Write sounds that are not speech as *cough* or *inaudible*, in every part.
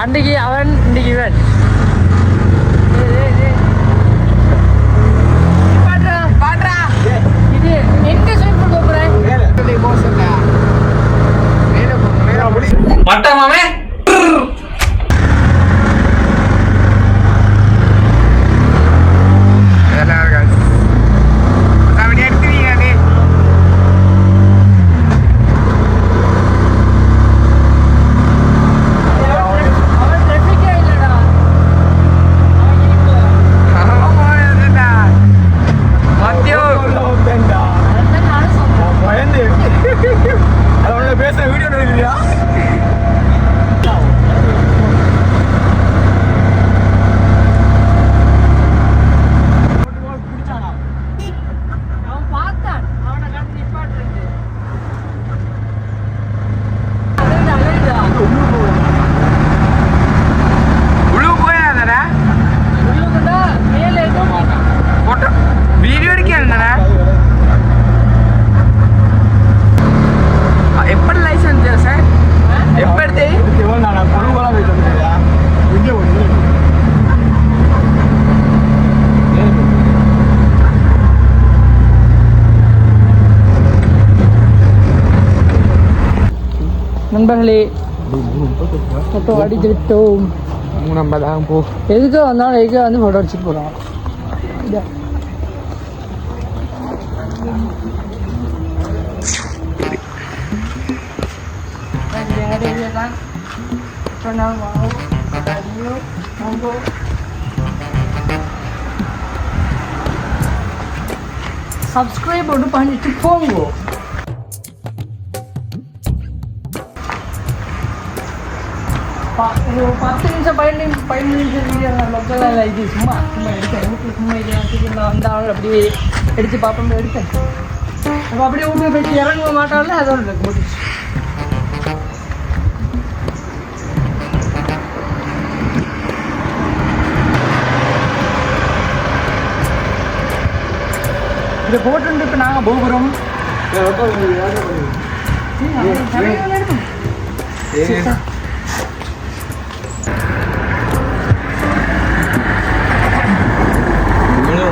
அன்றைக்கு அவன் இன்னைக்கு இவன். ஏய், நண்பர்களே ஃபோட்டோ அடித்து விட்டோம் മൂന്നമ്പതാകും പോ எதுக்கு வந்தாலும் எதுக்கு வந்து ஃபோட்டோ அடிச்சுட்டு போகிறோம் சப்ஸ்கிரைப் ஒன்று பண்ணிட்டு போங்க ஒரு பத்து நிமிஷம் பதினஞ்சு பதினஞ்சு வீடியோ இல்லை இது சும்மா சும்மா எடுத்தேன் வீட்டுக்கு சும்மா இது நான் வந்தாலும் அப்படியே எடுத்து பார்ப்போம் எடுத்தேன் அப்போ அப்படியே வீட்டுக்கு போயிட்டு இறங்க மாட்டான்ல அதோட இருக்கு முடிச்சு இதை போட்டு இப்போ நாங்கள் போகிறோம் இது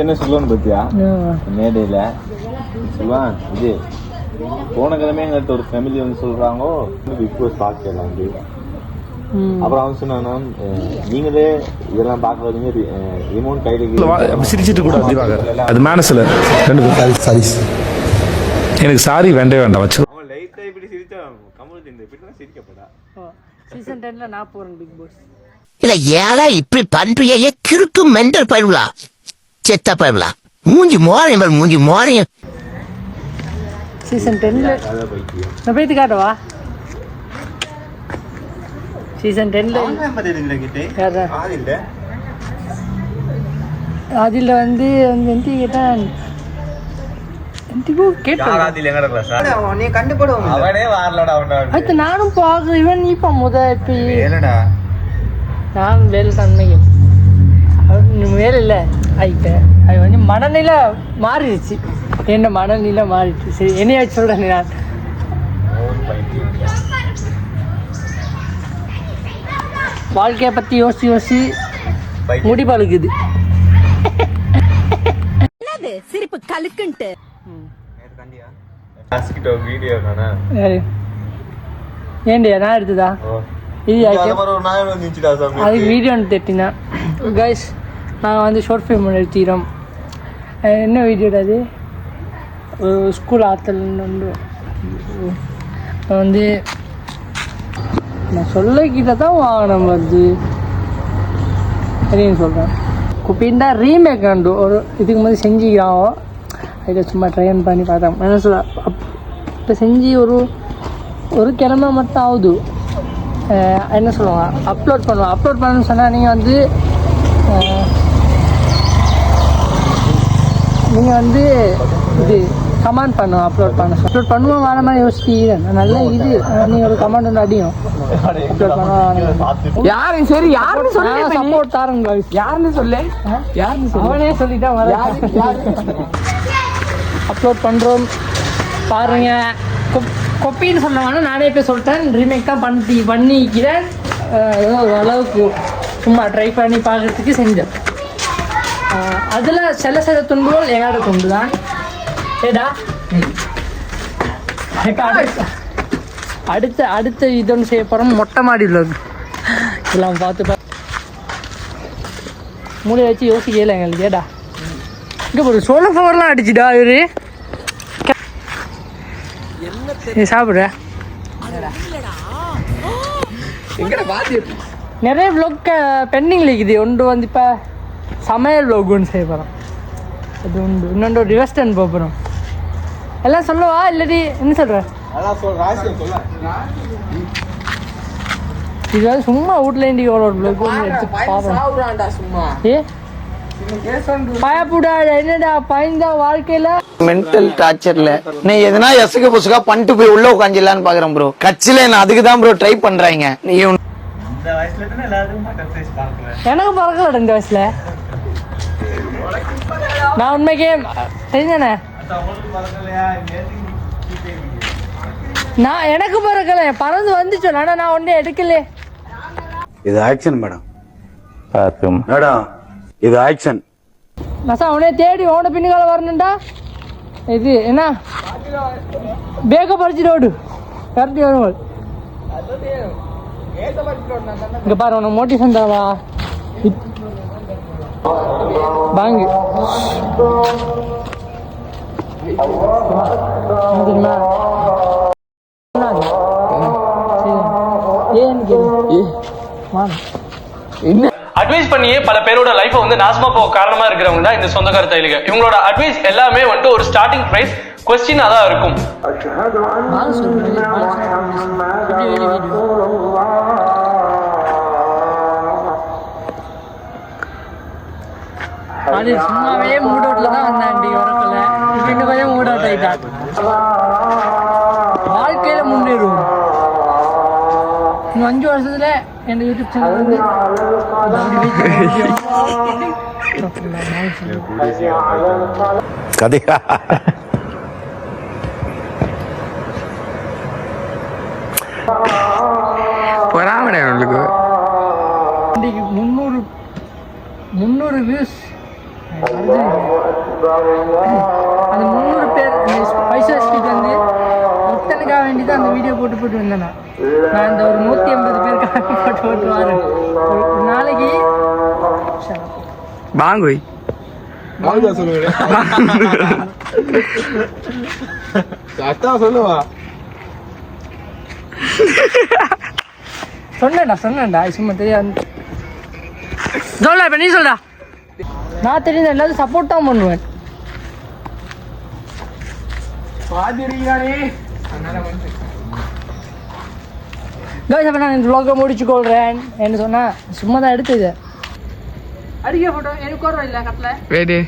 என்ன சொல்லணும் பத்தியா மேடையில. சிவான் இது போன கிழமை எங்கள்கிட்ட ஒரு ஃபேமிலி வந்து சொல்றாங்க பிக் பாஸ் பார்க்கலாம் அப்புறம் அவன் சொன்னானா நீங்களே இதெல்லாம் பார்க்க வரீங்க ரிமோட் கையில சிரிச்சிட்டு கூட அது மேனஸ்ல ரெண்டு பேரும். சாரி எனக்கு சாரி வேண்டவே வேண்டாம் வச்சு. அவன் லைட்டா இப்படி சிரிச்சா கமல் இந்த இப்படி தான் சிரிக்கப்படா சீசன் டென்ல நான் போறேன் பிக் பாஸ் இல்ல ஏழை இப்படி பண்றியே? கிறுக்கு மெண்டல் பயிர்களா செத்த பயிர்களா மூஞ்சி மோரையும் பாரு, மூஞ்சி மோரையும். சீசன் டென்ல நான் போயிட்டு காட்டவா? சீசன் டென்ல அதில் வந்து வந்து எந்த கேட்டான். நானும் பார்க்க இவன் இப்போ. முத இப்போ நான் வேலை தன்மையும் வேலை இல்லை. ஆயிட்ட அது வந்து மனநிலை மாறிடுச்சு. என்ன மனநிலை மாறிடுச்சு. சரி என்னைய சொல்கிறேன் நான். வாழ்க்கையை பற்றி யோசிச்சு யோசிச்சு முடி பழுக்குது என்னது? சிரிப்பு கலுக்குன்ட்டு. ஏண்டியா நான் எடுத்ததா? இது அதுக்கு வீடியோ தேட்டினா. கைஸ் நாங்கள் வந்து ஷார்ட் ஃபிலிம் எடுத்துக்கிறோம் என்ன வீடியோ அது? ஒரு ஸ்கூல் ஆத்தல் வந்து வந்து நான் சொல்லிக்கிட்ட தான் வாங்கினோம் வந்து சரின்னு சொல்கிறேன் குப்பின்டா ரீமேக் கண்டு ஒரு இதுக்கு மாதிரி செஞ்சுக்கிறாவோ அதில் சும்மா ட்ரைன் பண்ணி பார்த்தேன் என்ன சொல்ல இப்போ செஞ்சு ஒரு ஒரு கிழமை மட்டும் ஆகுது. என்ன சொல்லுவாங்க? அப்லோட் பண்ணுவோம் அப்லோட் பண்ணணும்னு சொன்னால் நீங்கள் வந்து நீங்கள் வந்து இது கமெண்ட் பண்ணுவோம் அப்லோட் பண்ண அப்லோட் பண்ணுவோம் வேற மாதிரி யோசிக்கிறேன் நல்ல இது. நீங்கள் ஒரு கமெண்ட் ஒன்று அடியும். அப்லோட் பண்ணுவோம் யாரு சரி யாருன்னு சொல்லு. சப்போர்ட் தாருங்க. யாருன்னு சொல்லு. யாருன்னு சொல்லு. அவனே சொல்லிட்டான் அப்லோட் பண்ணுறோம் பாருங்க. கொப்- கொப்பின்னு சொன்னவன நானே போய் சொல்லிட்டேன். ரீமேக் தான் பண்ணி பண்ணிக்கிறேன். ஏதோ ஒரு அளவுக்கு. சும்மா ட்ரை பண்ணி பார்க்கறதுக்கு செஞ்சேன். அதில் சில சில துண்டுகள் எங்களோட துண்டு தான் ஏடா அடுத்த அடுத்த அடுத்த இது ஒன்று செய்ய போகிறோம் மொட்டை மாடி vlog. எல்லாம் பார்த்து பா மூளையை வச்சு யோசிக்கல எங்களுக்கு ஏடா. இங்கே ஒரு சோள ஃப்ளவர்லாம் அடிச்சுடா இவரு. சாப்பிட்ற? எங்கட பாத்து நிறைய vlog பெண்டிங்கில் இருக்குது. ஒன்று வந்து இப்போ சமையல் vlog ஒன்று செய்ய போகிறோம் அது உண்டு இன்னொன்று ஒரு ரிவெஸ்டன் போக போகிறோம் எல்லாம் சொல்லவா? இல்லாட்டி என்ன சொல்கிற இது வந்து சும்மா வீட்டில் இண்டி ஒரு vlog ஒன்று எடுத்து பார்ப்போம் சாவுறான்டா சும்மா. ஏ? பயப்புடா என்னடா பயந்தா வாழ்க்கையில்? மென்டல் டார்ச்சர்ல நீ எதுனா எசுக்கு புசுக்கா பண்ணிட்டு போய் உள்ள உட்காந்துலான்னு பாக்குறேன் ப்ரோ கட்சியில நான் அதுக்கு தான் ப்ரோ ட்ரை பண்றாங்க. நீ எனக்கு பறக்கலடா இந்த வயசுல. நான் உண்மைக்கே தெரிஞ்சனே நான் எனக்கு பறக்கல. பறந்து வந்துச்சு. ஆனா நான் ஒன்றே எடுக்கல. இது ஆக்ஷன் மேடம். பார்க்கும். மேடம் இது ஆக்ஷன். மசா அவனே தேடி ஓன பின்னுக்கால வரணும்டா. இது என்ன? பேக்க பறிச்சுட்டு ஓடு. கரெக்டி வரும் இங்க பாரு உனக்கு மோட்டிவேஷன் தரவா வாங்கு. என்ன தெரியுமா? அட்வைஸ் பண்ணியே பல பேரோட லைஃப் வந்து நாசமா போக காரணமா இருக்கிறவங்க தான் இந்த சொந்தக்கார தைலிக. இவங்களோட அட்வைஸ் எல்லாமே வந்துட்டு ஒரு ஸ்டார்டிங் பிரைஸ் கொஸ்டினா தான் இருக்கும். அது சும்மாவே மூட் அவுட்ல தான் வந்தாண்டி உரக்கல இப்ப இன்னும் கொஞ்சம் மூட் அவுட் ஆயிட்டான் வாழ்க்கையில முன்னேறுவோம். இன்னும் அஞ்சு வருஷத்துல என் யூடியூப் சேனல் வந்து கதையா பொறாமடா உங்களுக்கு இன்னைக்கு முந்நூறு முந்நூறு வியூஸ் அந்த முந்நூறு பேர் பைசா ஸ்ட்ரீட் வந்து ஒருத்தனுக்காக வேண்டி தான் அந்த வீடியோ போட்டு போட்டு வந்தேன். நான். இந்த ஒரு நூற்றி ஐம்பது பேருக்காக *laughs* போட்டு போட்டு வரேன். நாளைக்கு வாங்குய் வாங்க சொல்லுங்க. சொல்லுவா. சொன்னேன்டா சொன்னேன்டா. சும்மா தெரியாது. சொல்ல இப்போ நீ சொல்டா நான் தெரிஞ்ச எல்லாரும் சப்போர்ட் தான் பண்ணுவேன். கைஸ் அப்போ நான் இந்த vlog-அ முடிச்சுக்கொள்கிறேன் என்ன சொன்னா சும்மா தான் எடுத்தது. அடிக்க ஃபோட்டோ எனக்கு வரும் இல்லை கட்டில். வேடு.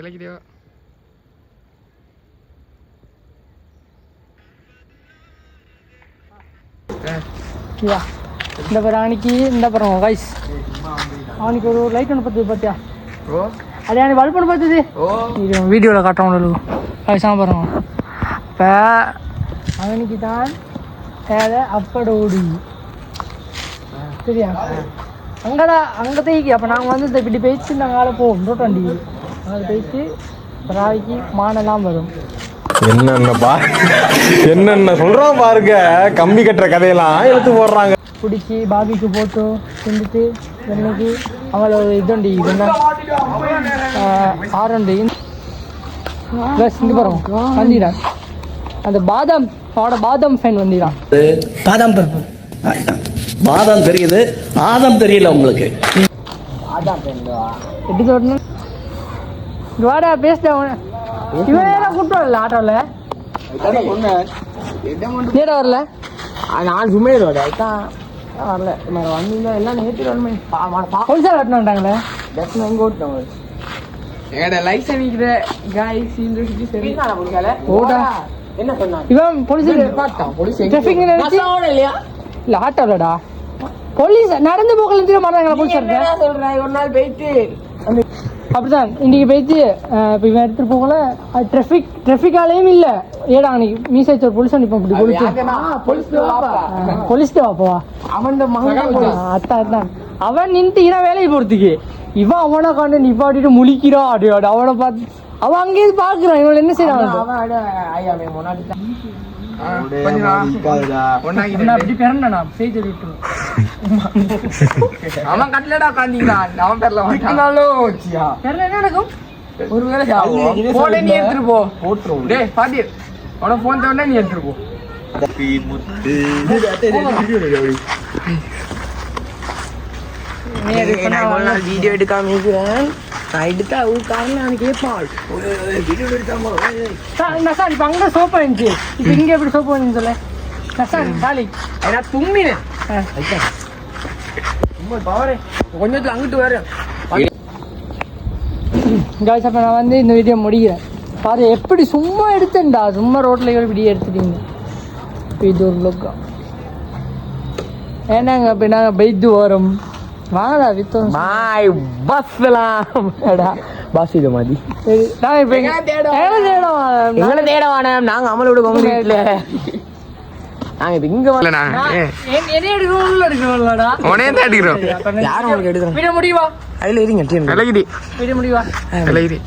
இலக்கிது யா இந்த பாரு அன்னைக்கு இந்த பாருங்க கைஸ் அவனுக்கு ஒரு லைட் ஒன்று பத்துது பார்த்தியா அதே அன்னைக்கு பல்ப் ஒன்று பத்துது இது வீடியோவில் காட்டுறோம் உங்களுக்கு சாப்பிட்றோம் இப்போ அவனுக்கு தான் தேவை அப்படோடி சரியா அங்கடா அங்கே தைக்கி அப்போ நாங்கள் வந்து இந்த இப்படி பேச்சு நாங்கள் ஆளை போவோம் ரோட்டாண்டி அங்கே பேச்சு ராவிக்கு மானெல்லாம் வரும் என்னென்ன பா என்னென்ன சொல்றான் பாருங்க. கம்பி கட்டுற கதையெல்லாம் எடுத்து போடுறாங்க. பிடிச்சி பாபிக்கு போட்டு தின்னுட்டு வெண்ணைக்கு அவளோட இதுண்டி இது என்ன ஆரண்டி ப்ளஸ் இங்கே பாருங்க வந்திடான் அந்த பாதாம் அவட பாதாம் ஃபேன் வந்திடான் பாதாம் பருப்பு. பாதாம் தெரியுது. ஆதம் தெரியல உங்களுக்கு. எப்படி சொல்லணும் வாடா பேசிட்டேன் இவன் ஏன் கூட்டு வரல ஆட்டோவில் வரல? நான் சும்மா அதான் வரல. நான் வந்தீங்க எல்லாம் நேற்று வரமே போலீஸார் கட்டணுன்ட்டாங்களே டெஸ்ட் எங்க ஓட்டுனவங்க எங்கட லைசன்ஸ் நிக்கிற காய்ஸ் இந்த சுத்தி சரி. ஓடா. என்ன சொன்னாங்க இவன் போலீஸ் பார்த்தான் போலீஸ் டிராஃபிக் நினைச்சு இல்லையா? இல்ல ஆட்டோலடா. போலீஸ் நடந்து போகல தெரியும்? மாட்டாங்களா போலீஸ் சொல்றேன் ஒரு நாள் போயிட்டு அப்படிதான் இன்னைக்கு போயிட்டு அஹ், இப்ப இவன் எடுத்துட்டு போகல டிராஃபிக் டிராஃபிக்காலையும் இல்ல ஏடா அன்னைக்கு மீசைச்சு ஒரு போலீஸ் நிப்பான் இப்படி போலீஸ் போலீஸ் வாப்பா அவன் அத்தான் அத்தான் அவன் நின்று இன வேலையை பொறுத்துக்கு இவன் அவனை கண்டு நிப்பாட்டிட்டு முழிக்கிறான் அடி அவனை பார்த்து அவன் அங்கேயே பாக்குறான் இவன் என்ன செய்யறான் *laughs* அவன் கட்டலடா உட்காந்தீங்களா அவன் பேர்ல வாங்கினாலும் வச்சியா பிறந்த என்ன நடக்கும்? ஒருவேளை போன நீ எடுத்துட்டு போ. போட்டுரும் டேய் பாதி உனக்கு போன் நீ எடுத்துட்டு போ. வீடியோ எடுக்காம இருக்கிறேன். நான் எடுத்தா ஊக்காரன் நான் கேட்பாள் சார் இப்ப அங்க சோப்பா இருந்துச்சு இப்ப இங்க எப்படி சோப்பு வந்து சொல்ல சார் சாலி ஏன்னா தும்மினேன் பவரே கொஞ்சத்துல அங்கிட்டு வரேன் காய்ஸ் அப்ப நான் வந்து இந்த வீடியோ முடிக்கிறேன் பாரு எப்படி சும்மா எடுத்தேன்டா சும்மா ரோட்ல இப்படி எடுத்துட்டீங்க இது ஒரு லுக்கா ஏன்னாங்க அப்ப நாங்க பைத்து வரோம் வாங்கடா வித்தோம் பாய் பஸ்லாம் பஸ் இது மாதிரி. நான் இப்ப எங்க தேடம். எங்க தேடம் எங்களை தேட வேணாம் நாங்க அமலோட வீட்டுல நாங்க இப்ப இங்க வரல நான் தான் எடுக்கிறோம். யாரும் உங்களுக்கு எடுக்கிறோம். வீடியோ முடிவா? அதுல இருங்க விலகிடி.